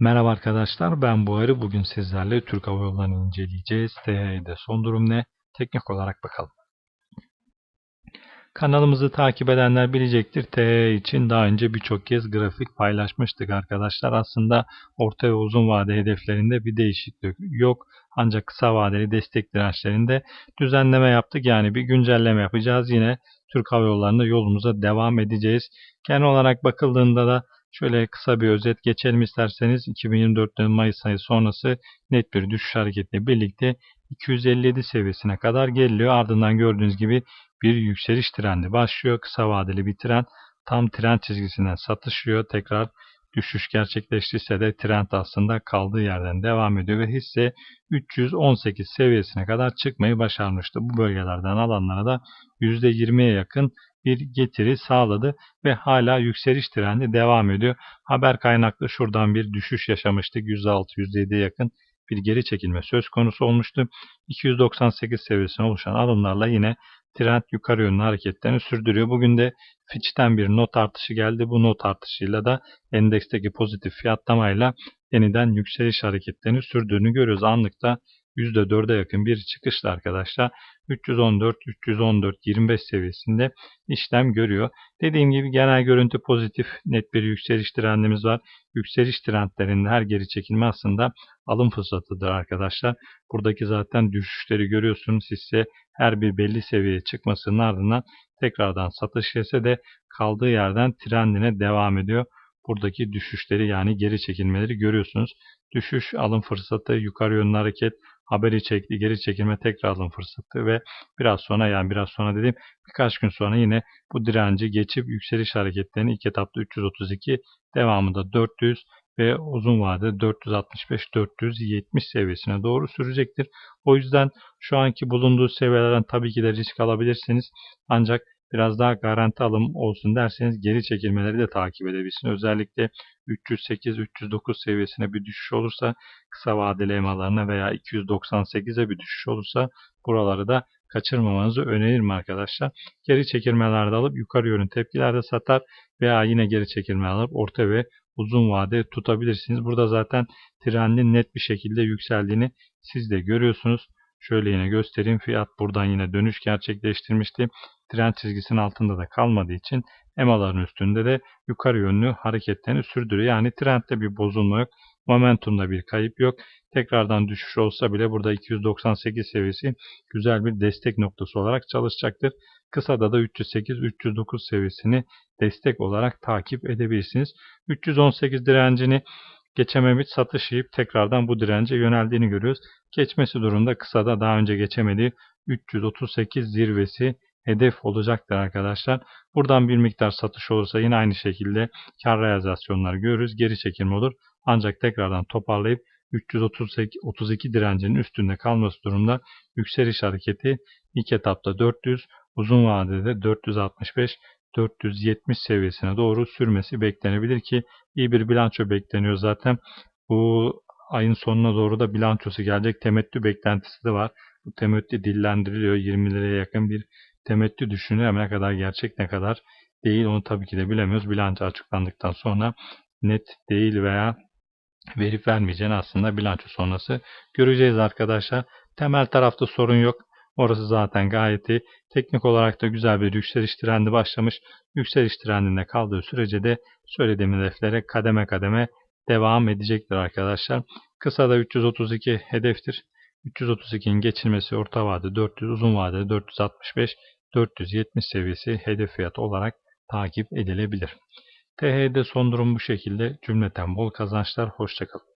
Merhaba arkadaşlar ben Buhari. Bugün sizlerle Türk Hava Yolları'nı inceleyeceğiz. THY'de son durum ne? Teknik olarak bakalım. Kanalımızı takip edenler bilecektir. THY için daha önce birçok kez grafik paylaşmıştık arkadaşlar. Aslında orta ve uzun vade hedeflerinde bir değişiklik yok. Ancak kısa vadeli destek dirençlerinde düzenleme yaptık. Yani bir güncelleme yapacağız. Yine Türk Hava Yolları'nda yolumuza devam edeceğiz. Genel olarak bakıldığında da Şöyle kısa bir özet geçelim isterseniz. 2024 Mayıs ayı sonrası net bir düşüş hareketiyle birlikte 257 seviyesine kadar geliliyor. Ardından gördüğünüz gibi bir yükseliş trendi başlıyor. Kısa vadeli bir trend tam trend çizgisinden satışıyor. Tekrar düşüş gerçekleştiyse de trend aslında kaldığı yerden devam ediyor ve hisse 318 seviyesine kadar çıkmayı başarmıştı. Bu bölgelerden alanlara da %20'ye yakın bir getiri sağladı ve hala yükseliş trendi devam ediyor. Haber kaynaklı şuradan bir düşüş yaşamıştık. %6-%7'ye yakın bir geri çekilme söz konusu olmuştu. 298 seviyesine oluşan alımlarla yine trend yukarı yönlü hareketlerini sürdürüyor. Bugün de Fitch'ten bir not artışı geldi. Bu not artışıyla da endeksteki pozitif fiyatlamayla yeniden yükseliş hareketlerini sürdüğünü görüyoruz. Anlıkta %4'e yakın bir çıkışla arkadaşlar 314 314 25 seviyesinde işlem görüyor. Dediğim gibi genel görüntü pozitif net bir yükseliş trendimiz var. Yükseliş trendlerinde her geri çekilme aslında alım fırsatıdır arkadaşlar. Buradaki zaten düşüşleri görüyorsunuz. Hisse her bir belli seviyeye çıkmasının ardından tekrardan satış ise de kaldığı yerden trendine devam ediyor. Buradaki düşüşleri yani geri çekilmeleri görüyorsunuz. Düşüş alım fırsatı, yukarı yönlü hareket, haberi çekti, geri çekilme tekrar alım fırsatı ve biraz sonra yani biraz sonra dediğim birkaç gün sonra yine bu direnci geçip yükseliş hareketlerini ilk etapta 332 devamında 400 ve uzun vadede 465-470 seviyesine doğru sürecektir. O yüzden şu anki bulunduğu seviyelerden tabii ki de risk alabilirsiniz. Ancak biraz daha garanti alım olsun derseniz geri çekilmeleri de takip edebilirsiniz. Özellikle 308-309 seviyesine bir düşüş olursa kısa vadeli emalarına veya 298'e bir düşüş olursa buraları da kaçırmamanızı öneririm arkadaşlar. Geri çekilmelerde alıp yukarı yönlü tepkilerde satar veya yine geri çekilme alıp orta ve uzun vade tutabilirsiniz. Burada zaten trendin net bir şekilde yükseldiğini siz de görüyorsunuz. Şöyle yine göstereyim. Fiyat buradan yine dönüş gerçekleştirmişti. Trend çizgisinin altında da kalmadığı için EMA'ların üstünde de yukarı yönlü hareketlerini sürdürüyor. Yani trendde bir bozulma yok. Momentumda bir kayıp yok. Tekrardan düşüş olsa bile burada 298 seviyesi güzel bir destek noktası olarak çalışacaktır. Kısada da 308-309 seviyesini destek olarak takip edebilirsiniz. 318 direncini geçememiş satış yiyip tekrardan bu dirence yöneldiğini görüyoruz. Geçmesi durumda kısada daha önce geçemediği 338 zirvesi hedef olacaktır arkadaşlar. Buradan bir miktar satış olursa yine aynı şekilde kar realizasyonları görürüz. Geri çekilme olur. Ancak tekrardan toparlayıp 332 direncinin üstünde kalması durumda yükseliş hareketi ilk etapta 400, uzun vadede 465 470 seviyesine doğru sürmesi beklenebilir ki iyi bir bilanço bekleniyor zaten. Bu ayın sonuna doğru da bilançosu gelecek temettü beklentisi de var. Bu temettü dillendiriliyor. 20 liraya yakın bir temettü düşünüyor ama ne kadar gerçek ne kadar değil onu tabii ki de bilemiyoruz. Bilanço açıklandıktan sonra net değil veya verip vermeyeceğini aslında bilanço sonrası göreceğiz arkadaşlar. Temel tarafta sorun yok. Orası zaten gayet iyi. Teknik olarak da güzel bir yükseliş trendi başlamış. Yükseliş trendinde kaldığı sürece de söylediğim hedeflere kademe kademe devam edecektir arkadaşlar. Kısa da 332 hedeftir. 332'nin geçilmesi orta vade 400, uzun vadede 465, 470 seviyesi hedef fiyatı olarak takip edilebilir. TH'de son durum bu şekilde. Cümleten bol kazançlar. Hoşçakalın.